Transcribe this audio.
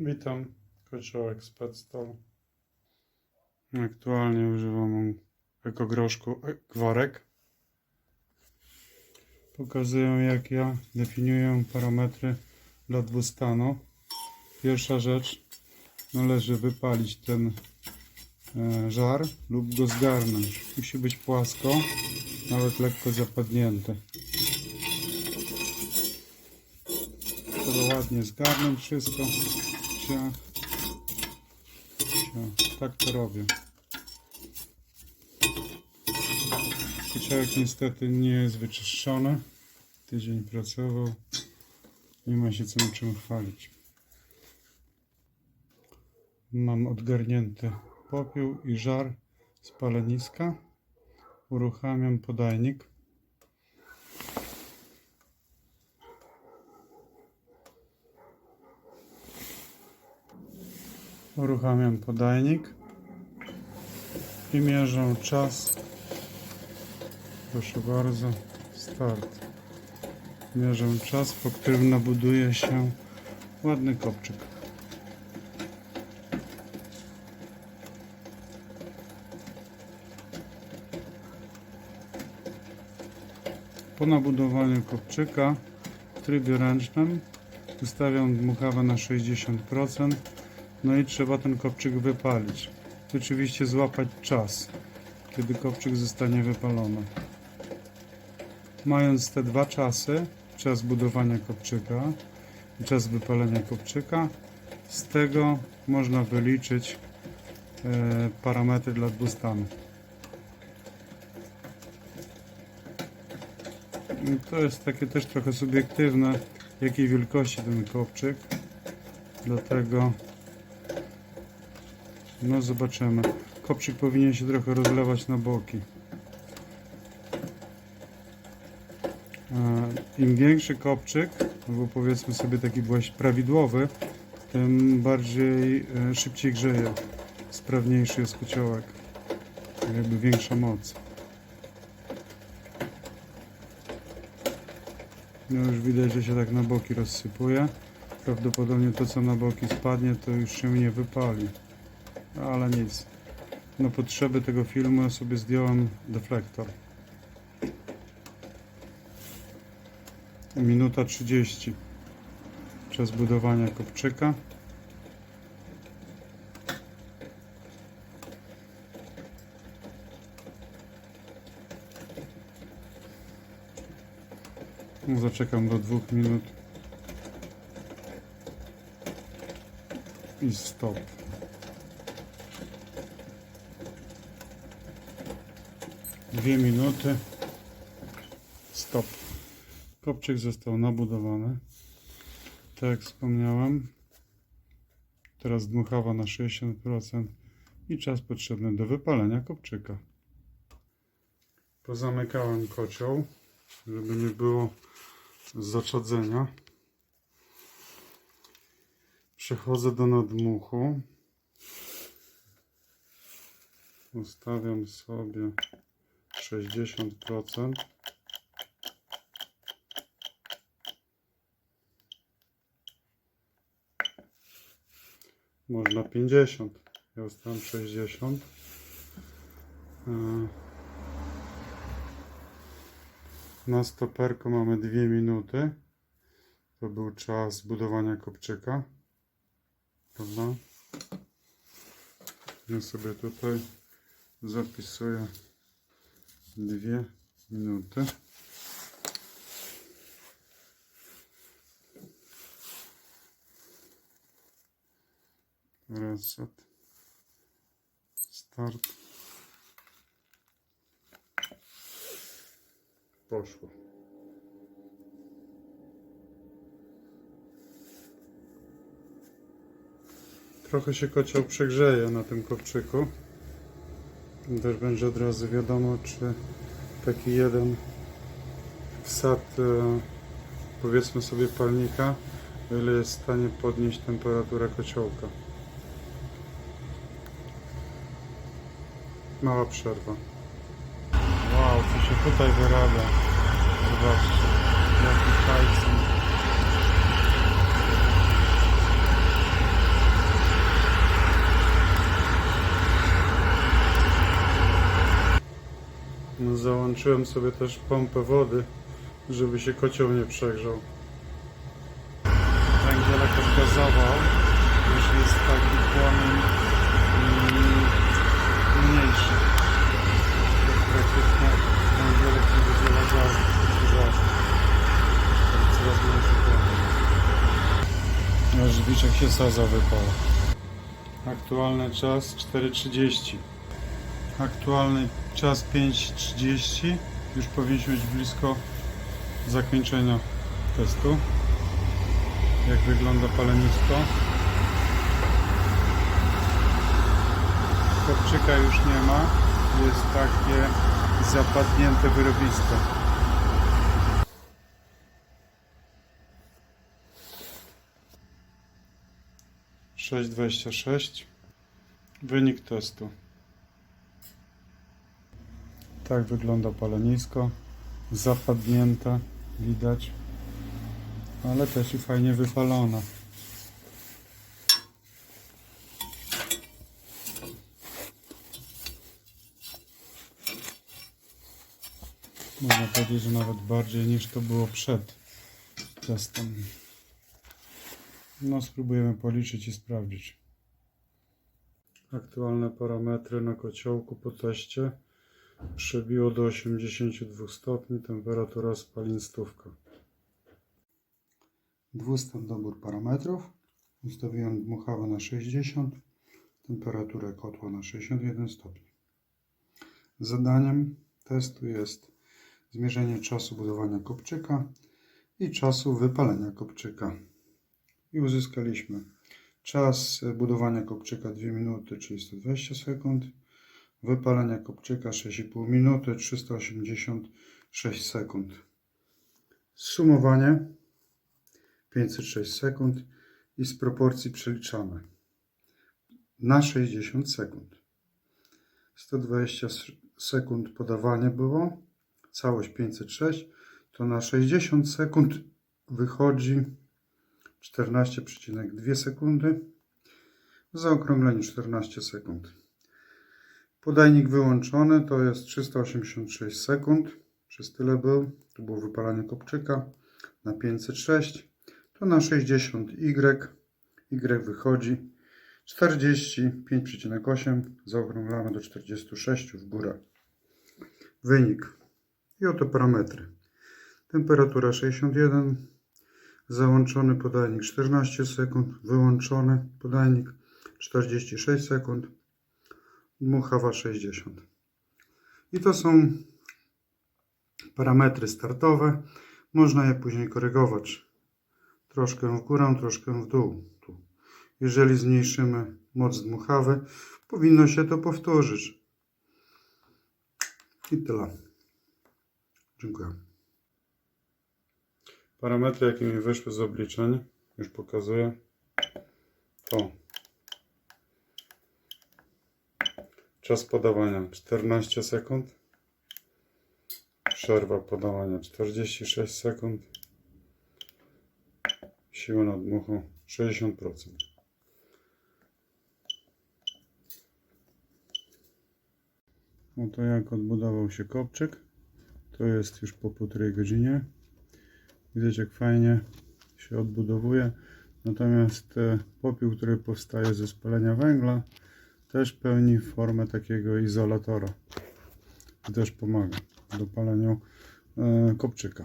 Witam, kociołek Specstol. Aktualnie używam ekogroszku e, Gwarek. Pokazuję jak ja definiuję parametry dla dwustanu. Pierwsza rzecz, należy wypalić ten e, żar lub go zgarnąć. Musi być płasko, nawet lekko zapadnięte. Trzeba ładnie zgarnąć wszystko. Ciach. Tak to robię. Kociołek niestety nie jest wyczyszczony. Tydzień pracował. Nie ma się co czym chwalić. Mam odgarnięty popiół i żar z paleniska. Uruchamiam podajnik. Uruchamiam podajnik i mierzę czas. Proszę bardzo, start. Mierzę czas, po którym nabuduje się ładny kopczyk. Po nabudowaniu kopczyka w trybie ręcznym ustawiam dmuchawę na 60%. No i trzeba ten kopczyk wypalić. Oczywiście złapać czas, kiedy kopczyk zostanie wypalony. Mając te dwa czasy, czas budowania kopczyka i czas wypalenia kopczyka, z tego można wyliczyć e, parametry dla dwustanu. I To jest takie też trochę subiektywne, jakiej wielkości ten kopczyk. Dlatego no zobaczymy. Kopczyk powinien się trochę rozlewać na boki. E, Im większy kopczyk, albo powiedzmy sobie taki właśnie prawidłowy, tym bardziej e, szybciej grzeje. Sprawniejszy jest kociołek. Jakby większa moc. No już widać, że się tak na boki rozsypuje. Prawdopodobnie to co na boki spadnie, to już się nie wypali. Ale nic. Na potrzeby tego filmu ja sobie zdjąłem deflektor. Minuta 30. Czas budowania kopczyka. No, Zaczekam do dwóch minut. I stop. Dwie minuty. Stop. Kopczyk został nabudowany. Tak jak wspomniałem. Teraz dmuchawa na 60% i czas potrzebny do wypalenia kopczyka. Pozamykałem kocioł, żeby nie było zaczadzenia. Przechodzę do nadmuchu. Ustawiam sobie 60%. Można 50. Ja ustawiam 60. E, Na stoperku mamy 2 minuty. To był czas budowania kopczyka. Prawda? Ja sobie tutaj zapisuję dwie minuty. Reset. Start. Poszło. Trochę się kocioł przegrzeje na tym kopczyku. Też będzie od razu wiadomo, czy taki jeden wsad, e, powiedzmy sobie palnika, o ile jest w stanie podnieść temperaturę kociołka. Mała przerwa. Wow, co się tutaj wyrabia. Zobaczcie, jaki hajsem. Załączyłem sobie też pompę wody, żeby się kocioł nie przegrzał. Węgielek odgazował, już jest taki płomień mniejszy. Praktycznie węgielek nie wydziela gazu, tylko gaz. Tam Coraz mniejszy płomień. Nasz żwiczek się sadza wypala. Aktualny czas 4.30. Aktualny czas 5.30. Już powinniśmy być blisko zakończenia testu. Jak wygląda palenisko. Kopczyka już nie ma. Jest takie zapadnięte wyrobisko. Sześć dwadzieścia sześć. Wynik testu. Tak wygląda palenisko. Zapadnięte, widać. Ale też i fajnie wypalone. Można powiedzieć, że nawet bardziej niż to było przed testem. No, spróbujemy policzyć i sprawdzić. Aktualne parametry na kociołku po teście przebiło do 82 stopni, temperatura spalin stówka. Dwustęp dobór parametrów. Ustawiłem dmuchawę na 60, temperaturę kotła na 61 stopni. Zadaniem testu jest zmierzenie czasu budowania kopczyka i czasu wypalenia kopczyka. I uzyskaliśmy czas budowania kopczyka 2 minuty, czyli 120 sekund, wypalenia kopczyka 6,5 minuty, 386 sekund. Sumowanie 506 sekund i z proporcji przeliczamy na 60 sekund. 120 s- sekund podawanie było, całość 506, to na 60 sekund wychodzi 14,2 sekundy, w zaokrągleniu 14 sekund. Podajnik wyłączony to jest 386 sekund, przez tyle był, to było wypalanie kopczyka na 506, to na 60 Y, wychodzi 45,8, zaokrąglamy do 46 w górę. Wynik. I oto parametry. Temperatura 61, załączony podajnik 14 sekund, wyłączony podajnik 46 sekund, dmuchawa 60. I to są parametry startowe. Można je później korygować. Troszkę w górę, troszkę w dół. Tu. Jeżeli zmniejszymy moc dmuchawy, powinno się to powtórzyć. I tyle. Dziękuję. Parametry, jakie mi wyszły z obliczeń, już pokazuję. To czas podawania 14 sekund, przerwa podawania 46 sekund, siła nadmuchu 60%. Oto jak odbudował się kopczyk. To jest już po półtorej godzinie. Widać jak fajnie się odbudowuje. Natomiast e, popiół, który powstaje ze spalenia węgla, też pełni formę takiego izolatora. I też pomaga w dopaleniu e, kopczyka.